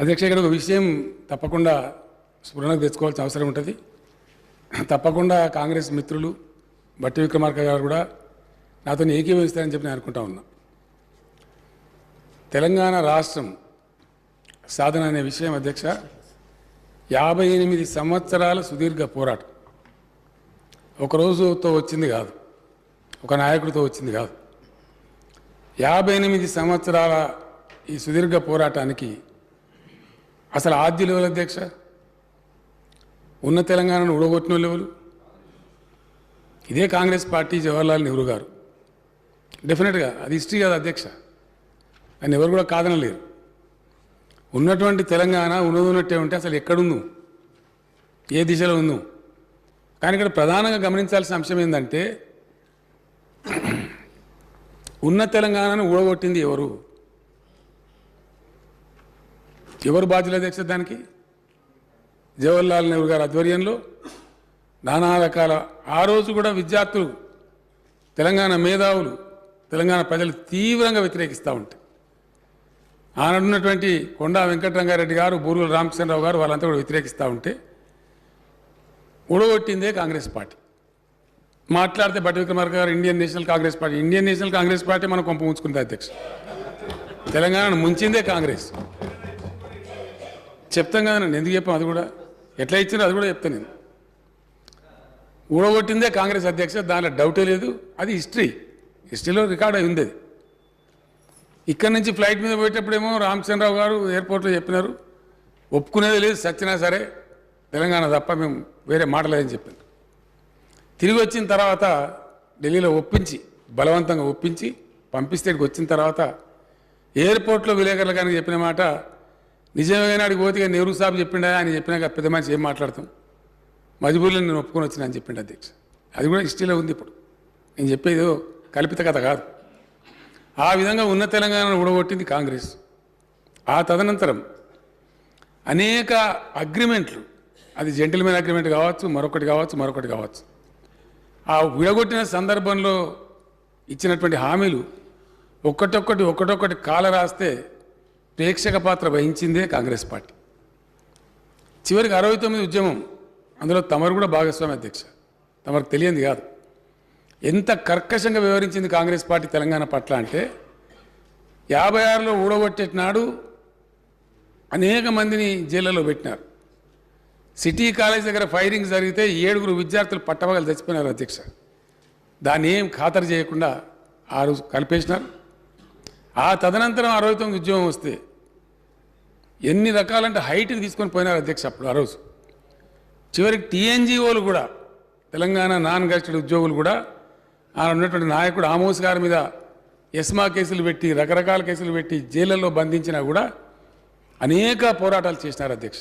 అధ్యక్ష ఇక్కడ ఒక విషయం తప్పకుండా స్ఫురణకు తెచ్చుకోవాల్సిన అవసరం ఉంటుంది. తప్పకుండా కాంగ్రెస్ మిత్రులు బట్టి విక్రమార్క గారు కూడా నాతో ఏకీభవిస్తారని చెప్పి నేను అనుకుంటా ఉన్నా. తెలంగాణ రాష్ట్రం సాధన అనే విషయం అధ్యక్ష యాభై ఎనిమిది సంవత్సరాల సుదీర్ఘ పోరాటం. ఒక రోజుతో వచ్చింది కాదు ఒక నాయకుడితో వచ్చింది కాదు. యాభై ఎనిమిది సంవత్సరాల ఈ సుదీర్ఘ పోరాటానికి అసలు ఆద్యులు ఎవరు అధ్యక్ష? ఉన్న తెలంగాణను ఊడగొట్టిన వాళ్ళు ఇదే కాంగ్రెస్ పార్టీ జవహర్లాల్ నెహ్రూ గారు. డెఫినెట్గా అది హిస్టరీ కాదు అధ్యక్ష. అని ఎవరు కూడా కాదనలేరు. ఉన్నటువంటి తెలంగాణ ఉన్నది ఉన్నట్టే ఉంటే అసలు ఎక్కడుందు? ఏ దిశలో ఉందు? కానీ ఇక్కడ ప్రధానంగా గమనించాల్సిన అంశం ఏంటంటే ఉన్న తెలంగాణను ఊడగొట్టింది ఎవరు? ఎవరు బాధ్యులు అధ్యక్ష దానికి? జవహర్లాల్ నెహ్రూ గారి ఆధ్వర్యంలో నానా రకాల ఆ రోజు కూడా విద్యార్థులు తెలంగాణ మేధావులు తెలంగాణ ప్రజలు తీవ్రంగా వ్యతిరేకిస్తూ ఉంటారు ఆనాడున్నటువంటి కొండా వెంకటరంగారెడ్డి గారు బూరుగుల రామకృష్ణరావు గారు వాళ్ళంతా కూడా వ్యతిరేకిస్తూ ఉంటే ఊడగొట్టిందే కాంగ్రెస్ పార్టీ. మాట్లాడితే బట్టి విక్రమార్క గారు Indian National Congress party Indian National Congress party మనం కొంప ఉంచుకుంది అధ్యక్ష తెలంగాణను ముంచిందే కాంగ్రెస్. చెప్తాం కదా నేను ఎందుకు చెప్పాను అది కూడా ఎట్లా ఇచ్చినా అది కూడా చెప్తాను నేను. ఊడగొట్టిందే కాంగ్రెస్ అధ్యక్ష దాంట్లో డౌటే లేదు. అది హిస్టరీ. హిస్టరీలో రికార్డ్ అయి ఉంది అది ఇక్కడ నుంచి ఫ్లైట్ మీద పోయేటప్పుడేమో రామచంద్రరావు గారు ఎయిర్పోర్ట్లో చెప్పినారు. ఒప్పుకునేది లేదు సచ్చినా సరే. తెలంగాణ తప్ప మేము వేరే మాటలేదని చెప్పాను తిరిగి వచ్చిన తర్వాత ఢిల్లీలో ఒప్పించి బలవంతంగా ఒప్పించి పంపిస్తే వచ్చిన తర్వాత ఎయిర్పోర్ట్లో విలేకరులు కానీ చెప్పిన మాట నిజమైన అడిగి పోతే నెహ్రూ సాబ్ చెప్పిండా? అని చెప్పినాక పెద్ద మనిషి ఏం మాట్లాడతాం? మజిబూర్లో నేను ఒప్పుకొని వచ్చిన అని చెప్పిండు అధ్యక్ష. అది కూడా హిస్టరీలో ఉంది ఇప్పుడు. నేను చెప్పేది కల్పిత కథ కాదు. ఆ విధంగా ఉన్న తెలంగాణను ఊడగొట్టింది కాంగ్రెస్. ఆ తదనంతరం అనేక అగ్రిమెంట్లు అది జెంటిల్మెన్ అగ్రిమెంట్ కావచ్చు మరొకటి కావచ్చు మరొకటి కావచ్చు. ఆ విడగొట్టిన సందర్భంలో ఇచ్చినటువంటి హామీలు ఒక్కటొక్కటి ఒక్కటొక్కటి కాల రాస్తే ప్రేక్షక పాత్ర వహించిందే కాంగ్రెస్ పార్టీ. చివరికి అరవై తొమ్మిది ఉద్యమం అందులో తమరు కూడా భాగస్వామి అధ్యక్ష. తమకు తెలియంది కాదు. ఎంత కర్కశంగా వివరించింది కాంగ్రెస్ పార్టీ తెలంగాణ పట్ల అంటే యాభై ఆరులో ఊడగొట్టేటినాడు అనేక మందిని జైళ్ళలో పెట్టినారు. సిటీ కాలేజ్ దగ్గర ఫైరింగ్ జరిగితే ఏడుగురు విద్యార్థులు పట్టవగలు చచ్చిపోయినారు అధ్యక్ష. దాన్ని ఏం ఖాతరు చేయకుండా ఆ రోజు కలిపేసినారు. ఆ తదనంతరం అరవై తొమ్మిది ఉద్యోగం వస్తే ఎన్ని రకాలంటే హైట్ని తీసుకొని పోయినారు అధ్యక్ష అప్పుడు ఆ రోజు. చివరికి టీఎన్జిఓలు కూడా తెలంగాణ నాన్ గస్టెడ్ ఉద్యోగులు కూడా ఆ ఉన్నటువంటి నాయకుడు ఆమోస్ గారి మీద ఎస్మా కేసులు పెట్టి రకరకాల కేసులు పెట్టి జైళ్ళల్లో బంధించినా కూడా అనేక పోరాటాలు చేసినారు అధ్యక్ష.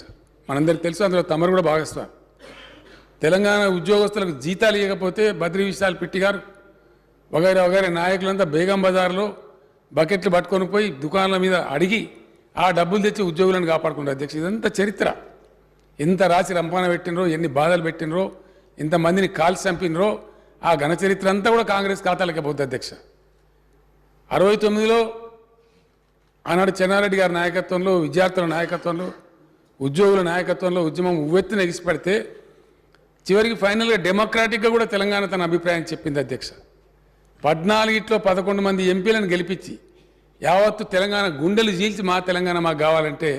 మనందరికి తెలుసు అందులో తమరు కూడా భాగస్వామి. తెలంగాణ ఉద్యోగస్తులకు జీతాలు ఇవ్వకపోతే బద్రి విశాల్ పిట్టి గారు వగైరా వగైరా నాయకులంతా బేగం బజార్లో బకెట్లు పట్టుకొని పోయి దుకాణాల మీద అడిగి ఆ డబ్బులు తెచ్చి ఉద్యోగులను కాపాడుకుంటారు అధ్యక్ష. ఇదంతా చరిత్ర. ఎంత రాసి రంపాన పెట్టినరో ఎన్ని బాధలు పెట్టినరో ఎంతమందిని కాల్చి చంపినరో ఆ ఘన చరిత్ర అంతా కూడా కాంగ్రెస్ ఖాతాలకే పోతుంది అధ్యక్ష. అరవై తొమ్మిదిలో ఆనాడు చెన్నారెడ్డి గారి నాయకత్వంలో విద్యార్థుల నాయకత్వంలో ఉద్యోగుల నాయకత్వంలో ఉద్యమం ఉవ్వెత్తున ఎగిసిపడితే చివరికి ఫైనల్గా డెమోక్రాటిక్గా కూడా తెలంగాణ తన అభిప్రాయం చెప్పింది అధ్యక్ష. పద్నాలుగిట్లో పదకొండు మంది ఎంపీలను గెలిపించి యావత్తు తెలంగాణ గుండెలు చీల్చి మా తెలంగాణ మాకు కావాలంటే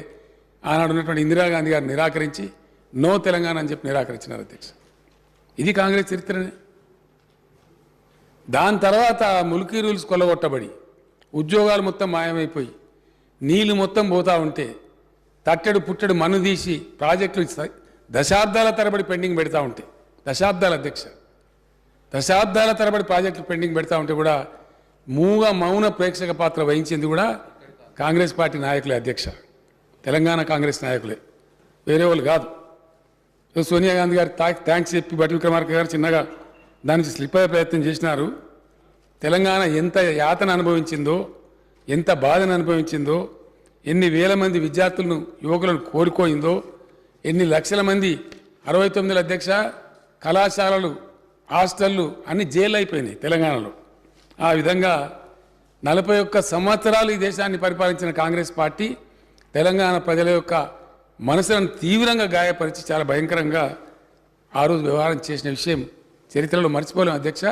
ఆనాడు ఉన్నటువంటి ఇందిరాగాంధీ గారు నిరాకరించి నో తెలంగాణ అని చెప్పి నిరాకరించినారు అధ్యక్ష ఇది కాంగ్రెస్ చరిత్రనే. దాని తర్వాత ములికీ రూల్స్ కొల్లగొట్టబడి ఉద్యోగాలు మొత్తం మాయమైపోయి నీళ్ళు మొత్తం పోతా ఉంటే తట్టెడు పుట్టెడు మన్ను తీసి ప్రాజెక్టులు దశాబ్దాల తరబడి పెండింగ్ పెడతా ఉంటే దశాబ్దాల అధ్యక్ష దశాబ్దాల తరబడి ప్రాజెక్టులు పెండింగ్ పెడతా ఉంటే కూడా మూగ మౌన ప్రేక్షక పాత్ర వహించింది కూడా కాంగ్రెస్ పార్టీ నాయకులే అధ్యక్ష. తెలంగాణ కాంగ్రెస్ నాయకులే. వేరే వాళ్ళు కాదు. సోనియా గాంధీ గారు థ్యాంక్స్ చెప్పి బట్టి విక్రమార్క గారు చిన్నగా దానికి స్లిప్ అయ్యే ప్రయత్నం చేసినారు. తెలంగాణ ఎంత యాతన అనుభవించిందో ఎంత బాధను అనుభవించిందో ఎన్ని వేల మంది విద్యార్థులను యువకులను కోరుకోయిందో ఎన్ని లక్షల మంది అరవై తొమ్మిది అధ్యక్ష కళాశాలలు హాస్టళ్ళు అన్ని జైలు అయిపోయినాయి తెలంగాణలో. ఆ విధంగా నలభై ఒక్క సంవత్సరాలు ఈ దేశాన్ని పరిపాలించిన కాంగ్రెస్ పార్టీ తెలంగాణ ప్రజల యొక్క మనసులను తీవ్రంగా గాయపరిచి చాలా భయంకరంగా ఆ రోజు వ్యవహారం చేసిన విషయం చరిత్రలో మర్చిపోలేం అధ్యక్ష.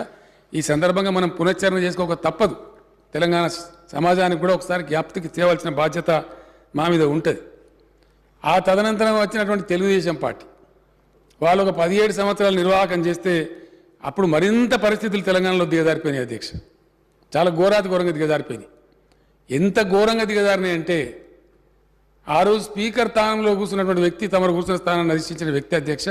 ఈ సందర్భంగా మనం పునశ్చరణ చేసుకోక తప్పదు. తెలంగాణ సమాజానికి కూడా ఒకసారి జ్ఞాప్తికి తేవలసిన బాధ్యత మా మీద ఉంటుంది. ఆ తదనంతరం వచ్చినటువంటి తెలుగుదేశం పార్టీ వాళ్ళు ఒక పదిహేడు సంవత్సరాలు నిర్వాహకం చేస్తే అప్పుడు మరింత పరిస్థితులు తెలంగాణలో దిగజారిపోయినాయి అధ్యక్ష. చాలా ఘోరాతి ఘోరంగా దిగజారిపోయింది. ఎంత ఘోరంగా దిగజారినాయి అంటే ఆ రోజు స్పీకర్ స్థానంలో కూర్చున్నటువంటి వ్యక్తి తమరు కూర్చున్న స్థానాన్ని అధిష్ఠించిన వ్యక్తి అధ్యక్ష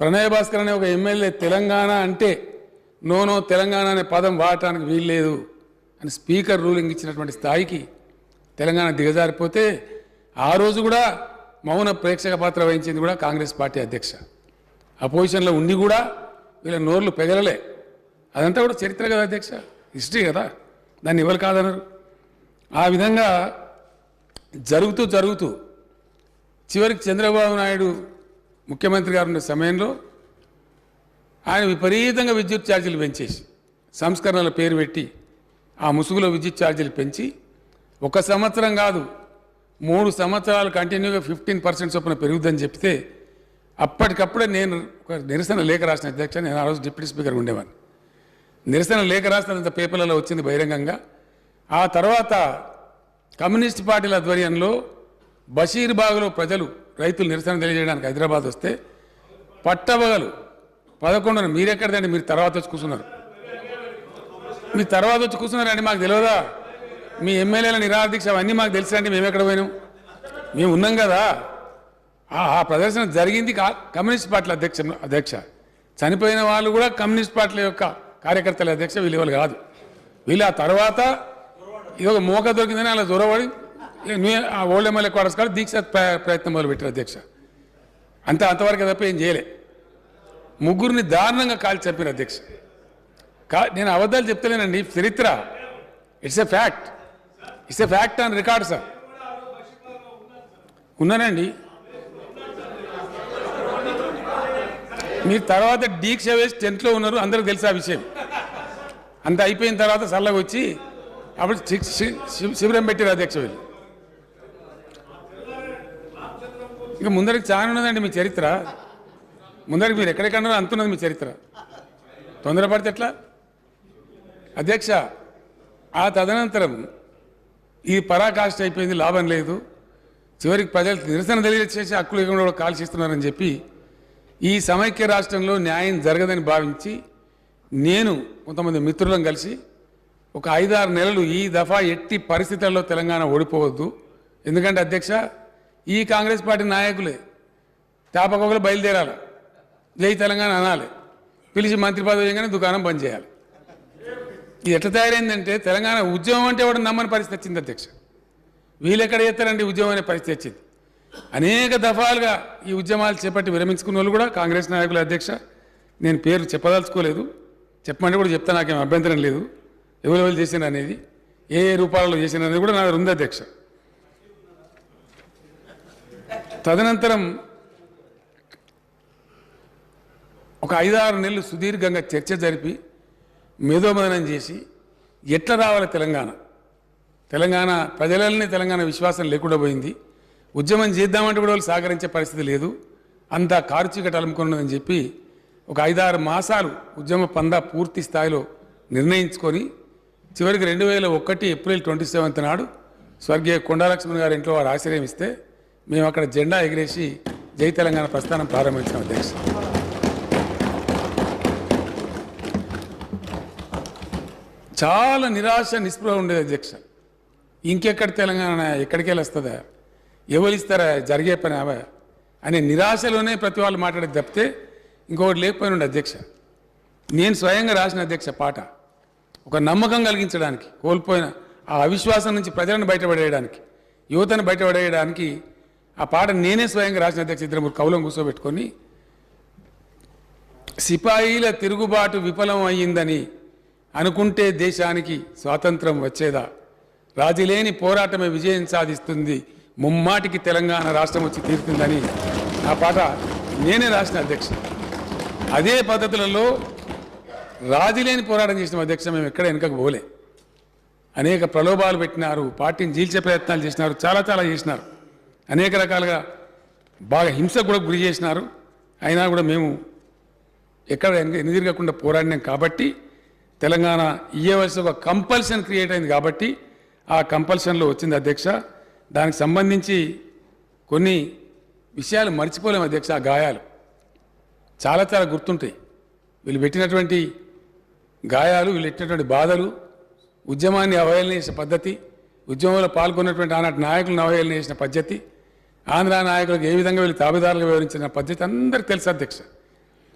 ప్రణయ భాస్కర్ అనే ఒక ఎమ్మెల్యే తెలంగాణ అంటే నోనో తెలంగాణ అనే పదం వాడటానికి వీల్లేదు అని స్పీకర్ రూలింగ్ ఇచ్చినటువంటి స్థాయికి తెలంగాణ దిగజారిపోతే ఆ రోజు కూడా మౌన ప్రేక్షక పాత్ర వహించింది కూడా కాంగ్రెస్ పార్టీ అధ్యక్ష. అపోజిషన్లో ఉండి కూడా వీళ్ళ నోర్లు పెగలలే. అదంతా కూడా చరిత్ర కదా అధ్యక్ష? హిస్టరీ కదా? దాన్ని ఎవరు కాదనరు ఆ విధంగా జరుగుతూ జరుగుతూ చివరికి చంద్రబాబు నాయుడు ముఖ్యమంత్రి గారు ఉన్న సమయంలో ఆయన విపరీతంగా విద్యుత్ ఛార్జీలు పెంచేసి సంస్కరణల పేరు పెట్టి ఆ ముసుగులో విద్యుత్ ఛార్జీలు పెంచి ఒక సంవత్సరం కాదు మూడు సంవత్సరాలు కంటిన్యూగా ఫిఫ్టీన్ పర్సెంట్ చొప్పున పెరుగుద్దని చెప్తే అప్పటికప్పుడే నేను ఒక నిరసన లేఖ రాసిన అధ్యక్ష నేను ఆ రోజు డిప్యూటీ స్పీకర్ ఉండేవాడిని. నిరసన లేఖ రాసినంత పేపర్లలో వచ్చింది బహిరంగంగా. ఆ తర్వాత కమ్యూనిస్ట్ పార్టీల ఆధ్వర్యంలో బషీర్బాగ్లో ప్రజలు రైతులు నిరసన తెలియజేయడానికి హైదరాబాద్ వస్తే పట్టబగలు పదకొండున మీరెక్కడదండి? మీరు తర్వాత వచ్చి కూర్చున్నారు. మీ తర్వాత వచ్చి కూర్చున్నారండి మాకు తెలియదా మీ ఎమ్మెల్యేల నిరాదీక్ష అవన్నీ మాకు తెలుసండి మేము ఎక్కడ పోయినాం? మేము ఉన్నాం కదా. ఆ ఆ ప్రదర్శన జరిగింది కా కమ్యూనిస్ట్ పార్టీల అధ్యక్ష అధ్యక్ష. చనిపోయిన వాళ్ళు కూడా కమ్యూనిస్ట్ పార్టీల యొక్క కార్యకర్తల అధ్యక్ష వీళ్ళు కాదు. వీళ్ళు ఆ తర్వాత ఇది మోక దొరికిందని అలా దూరపడి new- uh old MLA quarters కాదు దీక్ష ప్ర- ప్రయత్నం మొదలుపెట్టారు అధ్యక్ష. అంత అంతవరకు తప్ప ఏం చేయలే. ముగ్గురిని దారుణంగా కాల్చి చెప్పిన అధ్యక్ష. కా నేను అబద్ధాలు చెప్తలేనండి. చరిత్ర it's a fact. It's a fact on record sir. ఉన్నానండి. మీరు తర్వాత డీక్ష వేసి టెంట్లో ఉన్నారు అందరికి తెలుసు ఆ విషయం. అంత అయిపోయిన తర్వాత చల్లగా వచ్చి అప్పుడు శిబిరం పెట్టారు అధ్యక్ష వీళ్ళు. ఇంకా ముందరికి చాలా ఉన్నదండి మీ చరిత్ర. ముందరికి మీరు ఎక్కడెక్కడో అంతున్నది మీ చరిత్ర. తొందరపడితే ఎట్లా? అధ్యక్ష ఆ తదనంతరం ఈ పరాకాష్ట అయిపోయింది లాభం లేదు. చివరికి ప్రజలు నిరసన తెలియచేసి హక్కులు ఇవ్వడం కూడా చెప్పి ఈ సమైక్య రాష్ట్రంలో న్యాయం జరగదని భావించి నేను కొంతమంది మిత్రులను కలిసి ఒక ఐదారు నెలలు ఈ దఫా ఎట్టి పరిస్థితుల్లో తెలంగాణ ఓడిపోవద్దు. ఎందుకంటే అధ్యక్ష ఈ కాంగ్రెస్ పార్టీ నాయకులే తాపకొకలు బయలుదేరాలి. జై తెలంగాణ అనాలి. పిలిచి మంత్రి పదవి దుకాణం బంద్ చేయాలి. ఇది ఎట్లా తయారైందంటే తెలంగాణ ఉద్యమం అంటే వాడు నమ్మని పరిస్థితి వచ్చింది అధ్యక్ష. వీళ్ళు ఎక్కడ చేస్తారండి ఉద్యమం అనే పరిస్థితి వచ్చింది? అనేక దఫాలుగా ఈ ఉద్యమాలు చేపట్టి విరమించుకున్న వాళ్ళు కూడా కాంగ్రెస్ నాయకుల అధ్యక్ష. నేను పేరు చెప్పదలుచుకోలేదు. చెప్పమంటే కూడా చెప్తా నాకేం అభ్యంతరం లేదు. ఎవరు ఎవరు చేసిన అనేది ఏ ఏ రూపాలలో చేసిన అనేది కూడా నా ఉంది అధ్యక్ష. తదనంతరం ఒక ఐదారు నెలలు సుదీర్ఘంగా చర్చ జరిపి మేధోమదనం చేసి ఎట్లా రావాలి తెలంగాణ? తెలంగాణ ప్రజలనే తెలంగాణ విశ్వాసం లేకుండా పోయింది. ఉద్యమం చేద్దామంటే కూడా వాళ్ళు సహకరించే పరిస్థితి లేదు. అంతా కారుచీకటి అలుముకున్నదని చెప్పి ఒక ఐదారు మాసాలు ఉద్యమ పందా పూర్తి స్థాయిలో నిర్ణయించుకొని చివరికి రెండు వేల ఒకటి ఏప్రిల్ ట్వంటీ సెవెంత్ నాడు స్వర్గీయ కొండాలక్ష్మణ్ గారి ఇంట్లో వారు ఆశ్రయం ఇస్తే మేము అక్కడ జెండా ఎగిరేసి జై తెలంగాణ ప్రస్థానం ప్రారంభించాం అధ్యక్ష. చాలా నిరాశ నిస్పృహ ఉండేది అధ్యక్ష. ఇంకెక్కడ తెలంగాణ ఎక్కడికి వెళ్ళి వస్తుందా ఎవరు ఇస్తారా జరిగే పని అవా. అనే నిరాశలోనే ప్రతి వాళ్ళు మాట్లాడే తప్పితే ఇంకొకటి లేకపోయిన అధ్యక్ష. నేను స్వయంగా రాసిన అధ్యక్ష పాట. ఒక నమ్మకం కలిగించడానికి కోల్పోయిన ఆ అవిశ్వాసం నుంచి ప్రజలను బయటపడేయడానికి యువతను బయటపడేయడానికి ఆ పాట నేనే స్వయంగా రాసిన అధ్యక్ష ఇద్దరు మూడు కవులను కూర్చోబెట్టుకొని సిపాయిల తిరుగుబాటు విఫలం అయ్యిందని అనుకుంటే దేశానికి స్వాతంత్రం వచ్చేదా? రాజీలేని పోరాటమే విజయం సాధిస్తుంది ముమ్మాటికి తెలంగాణ రాష్ట్రం వచ్చి తీరుతుందని ఆ పాట నేనే రాసిన అధ్యక్ష. అదే పద్ధతులలో రాజీలేని పోరాటం చేసిన అధ్యక్ష మేము ఎక్కడ వెనుకకు పోలే. అనేక ప్రలోభాలు పెట్టినారు పార్టీని జీల్చే ప్రయత్నాలు చేసినారు చాలా చాలా చేసినారు. అనేక రకాలుగా బాగా హింసకు కూడా గురి చేసినారు. అయినా కూడా మేము ఎక్కడ వెనక- పోరాడినాం కాబట్టి తెలంగాణ ఇయ్యవలసి ఒక కంపల్షన్ క్రియేట్ అయింది కాబట్టి ఆ కంపల్షన్లో వచ్చింది అధ్యక్ష. దానికి సంబంధించి కొన్ని విషయాలు మర్చిపోలేము అధ్యక్ష ఆ గాయాలు. చాలా చాలా గుర్తుంటాయి. వీళ్ళు పెట్టినటువంటి గాయాలు వీళ్ళు పెట్టినటువంటి బాధలు ఉద్యమాన్ని అవహేళన చేసిన పద్ధతి ఉద్యమంలో పాల్గొన్నటువంటి ఆనాటి నాయకులను అవహేళన చేసిన పద్ధతి ఆంధ్ర నాయకులకు ఏ విధంగా వీళ్ళు తాబేదారులుగా వివరించిన పద్ధతి అందరికీ తెలుసు అధ్యక్ష.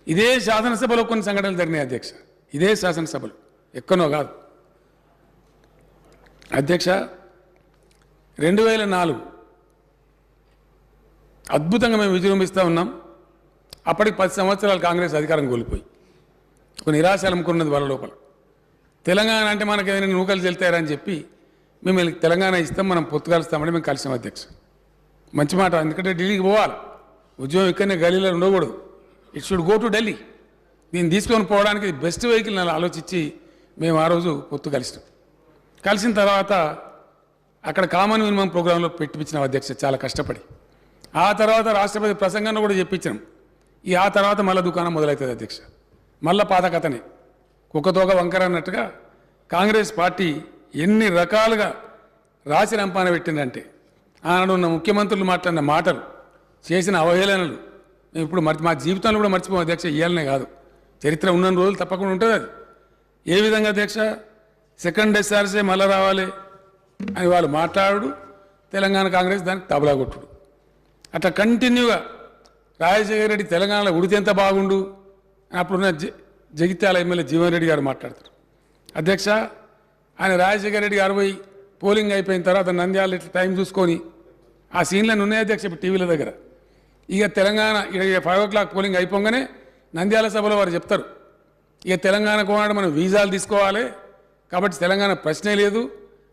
ఇదే శాసనసభలో కొన్ని సంఘటనలు జరిగినాయి అధ్యక్ష. ఇదే శాసనసభలో. ఎక్కనో కాదు. అధ్యక్ష రెండు వేల నాలుగు. అద్భుతంగా మేము విజృంభిస్తూ ఉన్నాం. అప్పటికి పది సంవత్సరాలు కాంగ్రెస్ అధికారం కోల్పోయి. ఒక నిరాశ అమ్ముకున్నది వాళ్ళ లోపల. తెలంగాణ అంటే మనకి ఏదైనా నూకలు చెల్తారని చెప్పి మేము తెలంగాణ ఇస్తాం మనం పొత్తు మేము కలిసాం అధ్యక్ష మంచి మాట ఎందుకంటే ఢిల్లీకి పోవాలి. ఉద్యోగం ఇక్కడనే గలీలో ఉండకూడదు. It should go to Delhi దీన్ని తీసుకొని పోవడానికి బెస్ట్ వెహికల్ ఆలోచించి మేము ఆ రోజు పొత్తు కలిసినాం. కలిసిన తర్వాత అక్కడ కామన్ మినిమం ప్రోగ్రాంలో పెట్టించిన అధ్యక్ష చాలా కష్టపడి. ఆ తర్వాత రాష్ట్రపతి ప్రసంగంలో కూడా చెప్పించాం ఈ ఆ తర్వాత మళ్ళీ దుకాణం మొదలవుతుంది అధ్యక్ష. మళ్ళా పాత కథనే కుక్కతోక వంకర అన్నట్టుగా కాంగ్రెస్ పార్టీ ఎన్ని రకాలుగా రాసి రంపాన పెట్టిందంటే ఆనాడు ఉన్న ముఖ్యమంత్రులు మాట్లాడిన మాటలు చేసిన అవహేళనలు మేము ఇప్పుడు మర్చి మా జీవితంలో కూడా మర్చిపోం అధ్యక్ష ఇయ్యాలనే కాదు. చరిత్ర ఉన్న రోజులు తప్పకుండా ఉంటుంది అది. ఏ విధంగా అధ్యక్ష? సెకండ్ ఎస్ఆర్సీ మళ్ళీ రావాలి. అని వాళ్ళు మాట్లాడు తెలంగాణ కాంగ్రెస్ దానికి తబలా కొట్టుడు. అట్లా కంటిన్యూగా రాజశేఖర రెడ్డి తెలంగాణలో ఉడితే ఎంత బాగుండు? అని అప్పుడున్న జ జగిత్యాల ఎమ్మెల్యే జీవన్ రెడ్డి గారు మాట్లాడతారు. అధ్యక్ష ఆయన రాజశేఖర రెడ్డి గారు పోయి పోలింగ్ అయిపోయిన తర్వాత నంద్యాల ఇట్లా టైం చూసుకొని ఆ సీన్లను ఉన్నాయి అధ్యక్ష టీవీల దగ్గర. ఇక తెలంగాణ ఇక ఫైవ్ ఓ క్లాక్ పోలింగ్ అయిపోగానే నంద్యాల సభలో వారు చెప్తారు. ఇక తెలంగాణ కోనాడు మనం వీజాలు తీసుకోవాలి. కాబట్టి తెలంగాణ ప్రశ్నే లేదు.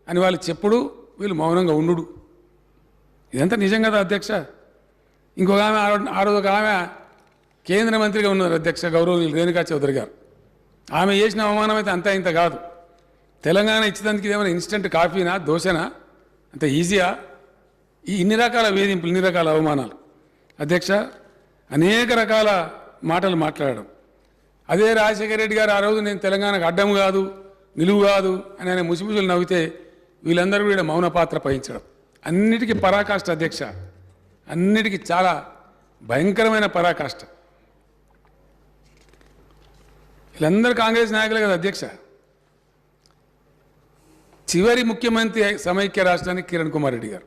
అని వాళ్ళు చెప్పుడు వీళ్ళు మౌనంగా ఉండు ఇదంతా నిజం కదా అధ్యక్ష? ఇంకొక ఆమె ఆ రోజు- ఒక ఆమె కేంద్ర మంత్రిగా ఉన్నారు అధ్యక్ష గౌరవనీయులు రేణుకా చౌదరి గారు. ఆమె చేసిన అవమానం అయితే అంతా ఇంత కాదు. తెలంగాణ ఇచ్చేదానికి ఇదేమైనా ఇన్స్టెంట్ కాఫీనా దోశనా? అంత ఈజీయా? ఈ ఇన్ని రకాల వేధింపులు ఇన్ని రకాల అవమానాలు. అధ్యక్ష అనేక రకాల మాటలు మాట్లాడడం. అదే రాజశేఖర రెడ్డి గారు ఆ రోజు నేను తెలంగాణకు అడ్డం కాదు నిలువు కాదు అని ఆయన ముసిముసులు నవ్వితే వీళ్ళందరూ కూడా మౌన పాత్ర వహించడం అన్నిటికీ పరాకాష్ట అధ్యక్ష. అన్నిటికీ చాలా భయంకరమైన పరాకాష్ట. వీళ్ళందరూ కాంగ్రెస్ నాయకులే కదా అధ్యక్ష. చివరి ముఖ్యమంత్రి సమైక్య రాష్ట్రానికి కిరణ్ కుమార్ రెడ్డి గారు.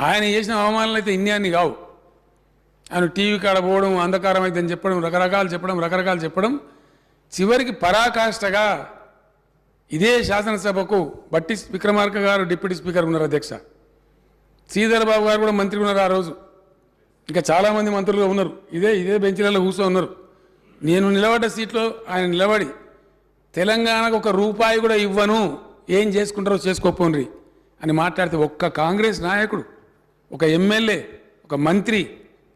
ఆయన చేసిన అవమానాలు అయితే ఇన్ని అన్ని కావు. ఆయన టీవీ కాడ పోవడం అంధకారం అయితే అని చెప్పడం రకరకాలు చెప్పడం రకరకాలు చెప్పడం చివరికి పరాకాష్ఠగా ఇదే శాసనసభకు బట్టి విక్రమార్క గారు డిప్యూటీ స్పీకర్ ఉన్నారు అధ్యక్ష. శ్రీధర్ బాబు గారు కూడా మంత్రి ఉన్నారు ఆ రోజు. ఇంకా చాలామంది మంత్రులుగా ఉన్నారు. ఇదే ఇదే బెంచీలలో కూర్చో ఉన్నారు. నేను నిలబడ్డ సీట్లో ఆయన నిలబడి తెలంగాణకు ఒక రూపాయి కూడా ఇవ్వను ఏం చేసుకుంటారో చేసుకోపోండి అని మాట్లాడితే ఒక్క కాంగ్రెస్ నాయకుడు ఒక ఎమ్మెల్యే ఒక మంత్రి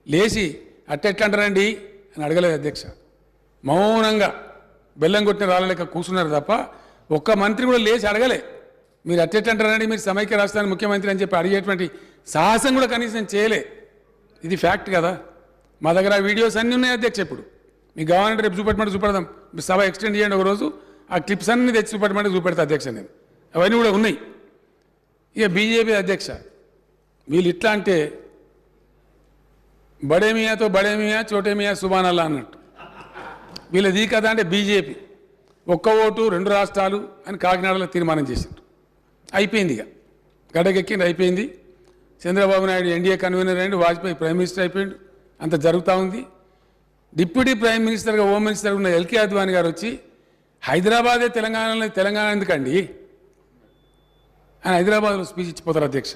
లేచి అట్టెట్లా అంటారండి అని అడగలేదు అధ్యక్ష. మౌనంగా బెల్లం కొట్టిన రాళ్ళ లెక్క కూర్చున్నారు తప్ప ఒక్క మంత్రి కూడా లేచి అడగలే. మీరు అట్టెట్లా అంటారండి మీరు సమైక్య రాష్ట్రానికి ముఖ్యమంత్రి అని చెప్పి అడిగేటువంటి సాహసం కూడా కనీసం చేయలే. ఇది ఫ్యాక్ట్ కదా. మా దగ్గర వీడియోస్ అన్నీ ఉన్నాయి అధ్యక్ష ఇప్పుడు. మీకు కావాలంటే రేపు చూపెట్టమంటే చూపెడదాం. సభ ఎక్స్టెండ్ చేయండి ఒకరోజు. ఆ క్లిప్స్ అన్ని తెచ్చి చూపెట్టమంటే చూపెడతా అధ్యక్ష నేను. అవన్నీ కూడా ఉన్నాయి. ఇక బీజేపీ అధ్యక్ష వీళ్ళు ఇట్లా అంటే బడేమియాతో బడేమియా చోటేమియా సుబానల్లా అన్నట్టు. వీళ్ళది కదా అంటే బీజేపీ. ఒక్క ఓటు రెండు రాష్ట్రాలు అని కాకినాడలో తీర్మానం చేశారు. అయిపోయింది ఇక. గడగెక్కింది అయిపోయింది. చంద్రబాబు నాయుడు ఎన్డీఏ కన్వీనర్ అయ్యిండు వాజ్పేయి ప్రైమ్ మినిస్టర్ అయిపోయిండు. అంత జరుగుతూ ఉంది. డిప్యూటీ ప్రైమ్ మినిస్టర్గా హోమ్ మినిస్టర్ ఉన్న ఎల్కే అద్వాని గారు వచ్చి హైదరాబాదే తెలంగాణలో తెలంగాణ ఎందుకండి? ఆయన హైదరాబాద్లో స్పీచ్ ఇచ్చిపోతారు అధ్యక్ష.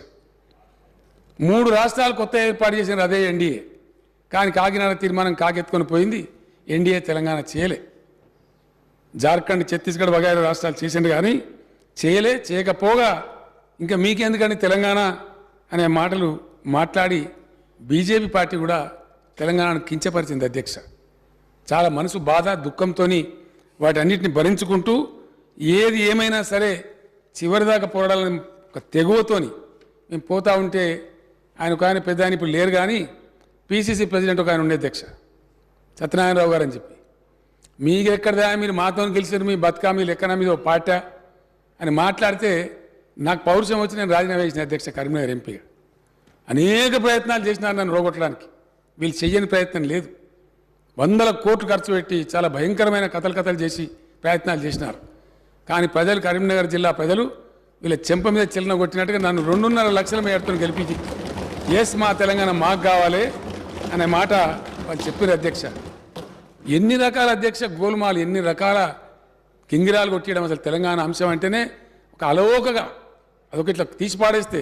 మూడు రాష్ట్రాలు కొత్త ఏర్పాటు చేసిన అదే ఎన్డీఏ. కానీ కాకినాడ తీర్మానం కాకెత్తుకొని పోయింది. ఎన్డీఏ తెలంగాణ చేయలే. జార్ఖండ్ ఛత్తీస్గఢ్ వగైరా రాష్ట్రాలు చేసిండు కానీ చేయలే చేయకపోగా ఇంకా మీకెందుకని తెలంగాణ అనే మాటలు మాట్లాడి బీజేపీ పార్టీ కూడా తెలంగాణను కించపరిచింది అధ్యక్ష. చాలా మనసు బాధ దుఃఖంతో వాటన్నిటిని భరించుకుంటూ ఏది ఏమైనా సరే చివరిదాకా పోరాడాలని ఒక తెగువతోని మేము పోతా ఉంటే ఆయన ఒక ఆయన పెద్ద ఆయన ఇప్పుడు లేరు కానీ పీసీసీ ప్రెసిడెంట్ ఒక ఆయన ఉండే అధ్యక్ష. సత్యనారాయణరావు గారు అని చెప్పి. మీకు ఎక్కడదా మీరు మాతో గెలిచారు మీ బతుకా మీ లెక్కన మీద ఓ పాట అని మాట్లాడితే నాకు పౌరుషం వచ్చి నేను రాజీనామా చేసిన అధ్యక్ష కరీంనగర్ ఎంపీగా అనేక ప్రయత్నాలు చేసినారు నన్ను రోగొట్టడానికి. వీళ్ళు చెయ్యని ప్రయత్నం లేదు. వందల కోట్లు ఖర్చు పెట్టి చాలా భయంకరమైన కథలు కథలు చేసి ప్రయత్నాలు చేసినారు. కానీ ప్రజలు కరీంనగర్ జిల్లా ప్రజలు వీళ్ళ చెంప మీద చిల్లన కొట్టినట్టుగా నన్ను రెండున్నర లక్షల మేడతో గెలిపించి ఎస్ మా తెలంగాణ మాకు కావాలి అనే మాట వాళ్ళు చెప్పారు అధ్యక్ష. ఎన్ని రకాల అధ్యక్ష గోల్మాలు ఎన్ని రకాల కింగిరాలు కొట్టేయడం అసలు తెలంగాణ అంశం అంటేనే ఒక అలవోకగా అదొక ఇట్లా తీసి పాడేస్తే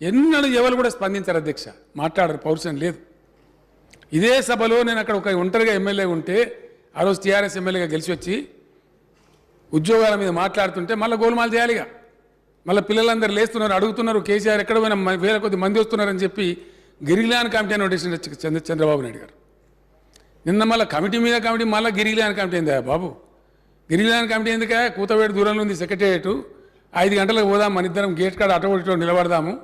ఎన్నడూ ఎవరు కూడా స్పందించారు అధ్యక్ష. మాట్లాడరు పౌరుషం లేదు. ఇదే సభలో నేను అక్కడ ఒక ఒంటరిగా ఎమ్మెల్యే ఉంటే ఆ రోజు టీఆర్ఎస్ ఎమ్మెల్యేగా గెలిచి వచ్చి ఉద్యోగాల మీద మాట్లాడుతుంటే మళ్ళీ గోల్మాల్ చేయాలిగా. మళ్ళీ పిల్లలందరూ లేస్తున్నారు అడుగుతున్నారు కేసీఆర్ ఎక్కడ పోయినా వేల కొద్ది మంది వస్తున్నారని చెప్పి గిరిగిలాన్ కమిటీ అని నోటీస్ చంద్రబాబు నాయుడు గారు. నిన్న మళ్ళీ కమిటీ మీద కమిటీ మళ్ళీ గిరిగిలేని కమిటీ అయిందా బాబు? గిరిగిలేని కమిటీ ఎందుకే? కూతవేడు దూరంలో ఉంది సెక్రటేరియట్. ఐదు గంటలకు పోదాం మన ఇద్దరం గేట్ కాడ అటో నిలబడదాము.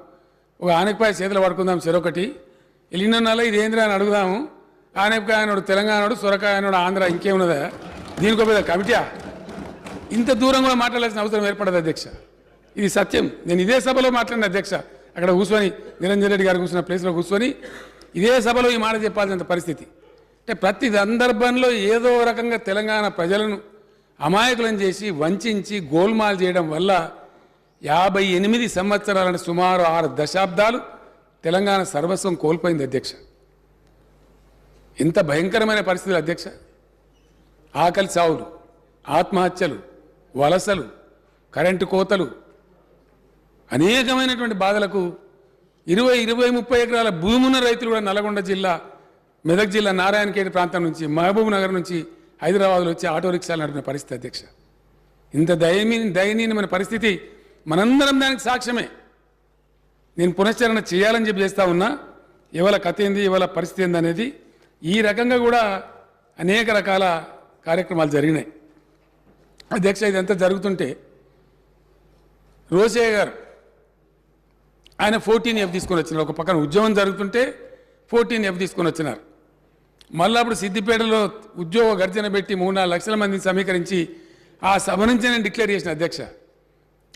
ఒక ఆనకపాయ చేతులు పడుకుందాం చెరొకటి. వెళ్ళిన ఇది ఏంద్రా అని అడుగుదాము. ఆనపకాయ అనోడు తెలంగాణడు సొరకాయ అనోడు ఆంధ్ర ఇంకేమున్నదా? దీనికి ఒక పెద్ద కమిటీయా? ఇంత దూరం కూడా మాట్లాడాల్సిన అవసరం ఏర్పడదు అధ్యక్ష. ఇది సత్యం. నేను ఇదే సభలో మాట్లాడిన అధ్యక్ష. అక్కడ కూర్చొని నిరంజన్ రెడ్డి గారు కూర్చున్న ప్లేస్లో కూర్చొని ఇదే సభలో ఈ మాట చెప్పాల్సిన పరిస్థితి. అంటే ప్రతి సందర్భంలో ఏదో రకంగా తెలంగాణ ప్రజలను అమాయకులను చేసి వంచించి గోల్మాల్ చేయడం వల్ల యాభై ఎనిమిది సంవత్సరాలను సుమారు ఆరు దశాబ్దాలు తెలంగాణ సర్వస్వం కోల్పోయింది అధ్యక్ష. ఇంత భయంకరమైన పరిస్థితులు అధ్యక్ష. ఆకలి చావులు ఆత్మహత్యలు వలసలు కరెంటు కోతలు అనేకమైనటువంటి బాధలకు ఇరవై ఇరవై ముప్పై ఎకరాల భూమున్న రైతులు కూడా నల్గొండ జిల్లా మెదక్ జిల్లా నారాయణఖేడ్ ప్రాంతం నుంచి మహబూబ్ నగర్ నుంచి హైదరాబాద్లో వచ్చి ఆటో రిక్షాలు నడిపిన పరిస్థితి అధ్యక్ష. ఇంత దయమీ దయనీయమైన పరిస్థితి మనందరం దానికి సాక్ష్యమే. నేను పునశ్చరణ చేయాలని చెప్పి చేస్తా ఉన్నా ఇవాళ కథ ఏంది ఇవాళ పరిస్థితి ఏంది అనేది ఈ రకంగా కూడా అనేక రకాల కార్యక్రమాలు జరిగినాయి. అధ్యక్ష ఇదంతా జరుగుతుంటే రోసయ్య గారు ఆయన ఫోర్టీన్ ఎఫ్ తీసుకొని వచ్చినారు. ఒక పక్కన ఉద్యమం జరుగుతుంటే ఫోర్టీన్ ఎఫ్ తీసుకొని వచ్చినారు. మళ్ళీ అప్పుడు సిద్దిపేటలో ఉద్యోగ గర్జన పెట్టి మూడు నాలుగు లక్షల మందిని సమీకరించి ఆ సభ నుంచి నేను డిక్లేర్ చేసిన అధ్యక్ష.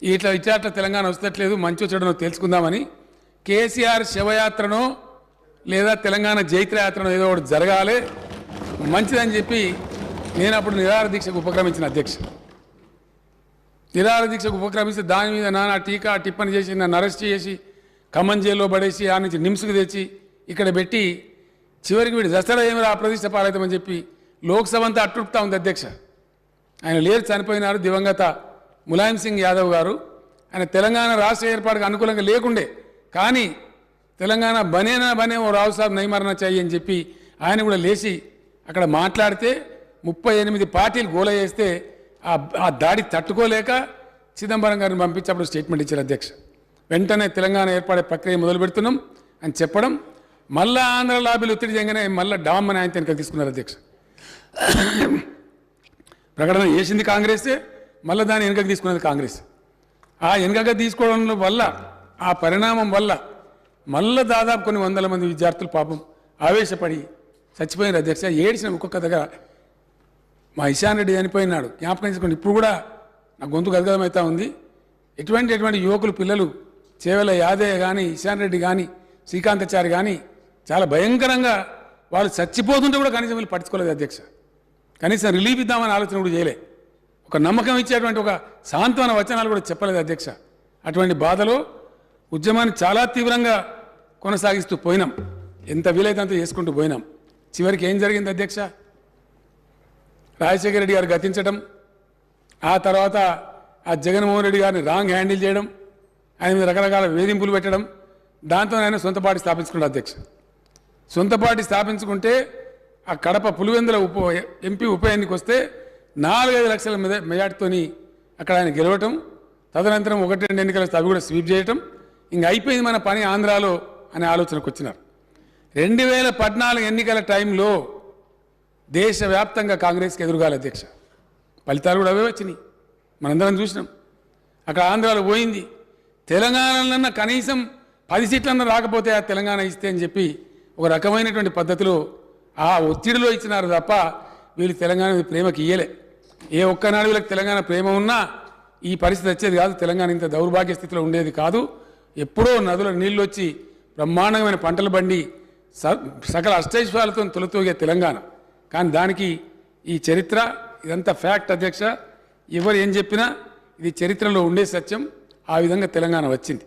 ఇట్లా ఇట్లా అట్లా తెలంగాణ వస్తట్లేదు మంచి చెడునో తెలుసుకుందామని. కేసీఆర్ శివయాత్రనో లేదా తెలంగాణ జైత్రయాత్రనో ఏదో ఒకటి జరగాలి మంచిదని చెప్పి నేను అప్పుడు నిరాహార దీక్షకు ఉపక్రమించిన అధ్యక్ష. నిరాహార దీక్షకు ఉపక్రమిస్తే దాని మీద నానా టీకా టిప్పని చేసి నన్ను అరెస్ట్ చేసి ఖమ్మం జైల్లో పడేసి ఆ నుంచి నిమ్స్కి తెచ్చి ఇక్కడ పెట్టి చివరికి వీడు దసరా ఏమి ఆ ప్రతిష్ట పాలవుతామని చెప్పి లోక్సభ అంతా అట్టుడుపుతా ఉంది అధ్యక్ష. ఆయన లేరు చనిపోయినారు దివంగత ములాయం సింగ్ యాదవ్ గారు. ఆయన తెలంగాణ రాష్ట్ర ఏర్పాటుకు అనుకూలంగా లేకుండే కానీ తెలంగాణ బనేనా బనే ఓ రావు సాబ్ నైమరణ చెయ్యి అని చెప్పి ఆయన కూడా లేచి అక్కడ మాట్లాడితే ముప్పై ఎనిమిది పార్టీలు గోల చేస్తే ఆ ఆ దాడి తట్టుకోలేక చిదంబరం గారిని పంపించి అప్పుడు స్టేట్మెంట్ ఇచ్చారు అధ్యక్ష. వెంటనే తెలంగాణ ఏర్పడే ప్రక్రియ మొదలు పెడుతున్నాం అని చెప్పడం మళ్ళా ఆంధ్ర లాబీలు ఒత్తిడి చేయగానే మళ్ళీ డామ్ అని ఆయన వెనక తీసుకున్నారు అధ్యక్ష. ప్రకటన చేసింది కాంగ్రెసే మళ్ళీ దాన్ని వెనుకకు తీసుకున్నది కాంగ్రెస్. ఆ వెనుకగా తీసుకోవడం వల్ల ఆ పరిణామం వల్ల మళ్ళీ దాదాపు కొన్ని వందల మంది విద్యార్థులు పాపం ఆవేశపడి చచ్చిపోయినారు అధ్యక్ష. ఏడిసిన ఒక్కొక్క దగ్గర మా ఇషాన్ రెడ్డి చనిపోయినాడు. జ్ఞాపకం చేసుకోండి ఇప్పుడు కూడా నా గొంతు గదగదమవుతా ఉంది. ఎటువంటి ఎటువంటి యువకులు పిల్లలు చేవల యాదయ్య కానీ ఇషాన్ రెడ్డి కానీ శ్రీకాంతాచారి కానీ చాలా భయంకరంగా వాళ్ళు చచ్చిపోతుంటే కూడా కనీసం వీళ్ళు పట్టించుకోలేదు అధ్యక్ష. కనీసం రిలీఫ్ ఇద్దామని ఆలోచన కూడా చేయలే. ఒక నమ్మకం ఇచ్చేటువంటి ఒక సాంత్వన వచనాలు కూడా చెప్పలేదు అధ్యక్ష. అటువంటి బాధలో ఉద్యమాన్ని చాలా తీవ్రంగా కొనసాగిస్తూ పోయినాం. ఎంత వీలైతే అంత చేసుకుంటూ పోయినాం. చివరికి ఏం జరిగింది అధ్యక్ష? రాజశేఖర రెడ్డి గారు గతించడం ఆ తర్వాత ఆ జగన్మోహన్ రెడ్డి గారిని రాంగ్ హ్యాండిల్ చేయడం ఆయన మీద రకరకాల వేధింపులు పెట్టడం దాంతో ఆయన సొంత పార్టీ స్థాపించుకున్నాడు అధ్యక్ష. సొంత పార్టీ స్థాపించుకుంటే ఆ కడప పులివెందుల ఉప ఎంపీ ఉప ఎన్నిక వస్తే నాలుగైదు లక్షల మెద మెజార్టీతోని అక్కడ ఆయన గెలవటం తదనంతరం ఒకటి రెండు ఎన్నికలు వస్తే అవి కూడా స్వీప్ చేయటం ఇంక అయిపోయింది మన పని ఆంధ్రాలో అనే ఆలోచనకు వచ్చినారు. రెండు వేల పద్నాలుగు ఎన్నికల టైంలో దేశవ్యాప్తంగా కాంగ్రెస్కి ఎదురుగాలి అధ్యక్ష. ఫలితాలు కూడా అవే వచ్చినాయి. మనందరం చూసినాం. అక్కడ ఆంధ్రాలో పోయింది. తెలంగాణలన్నా కనీసం పది సీట్లన్నా రాకపోతే ఆ తెలంగాణ ఇస్తే అని చెప్పి ఒక రకమైనటువంటి పద్ధతిలో ఆ ఒత్తిడిలో ఇచ్చినారు తప్ప వీళ్ళు తెలంగాణ మీద ప్రేమకి ఇయ్యలే. ఏ ఒక్కనాడు వీళ్ళకి తెలంగాణ ప్రేమ ఉన్నా ఈ పరిస్థితి వచ్చేది కాదు. తెలంగాణ ఇంత దౌర్భాగ్య స్థితిలో ఉండేది కాదు. ఎప్పుడో నదుల నీళ్ళు వచ్చి బ్రహ్మాండమైన పంటలు బండి స- సకల అష్టైశ్వర్యాలతో తొలతూగే తెలంగాణ. కానీ దానికి ఈ చరిత్ర ఇదంతా ఫ్యాక్ట్ అధ్యక్ష. ఎవరు ఏం చెప్పినా ఇది చరిత్రలో ఉండే సత్యం. ఆ విధంగా తెలంగాణ వచ్చింది.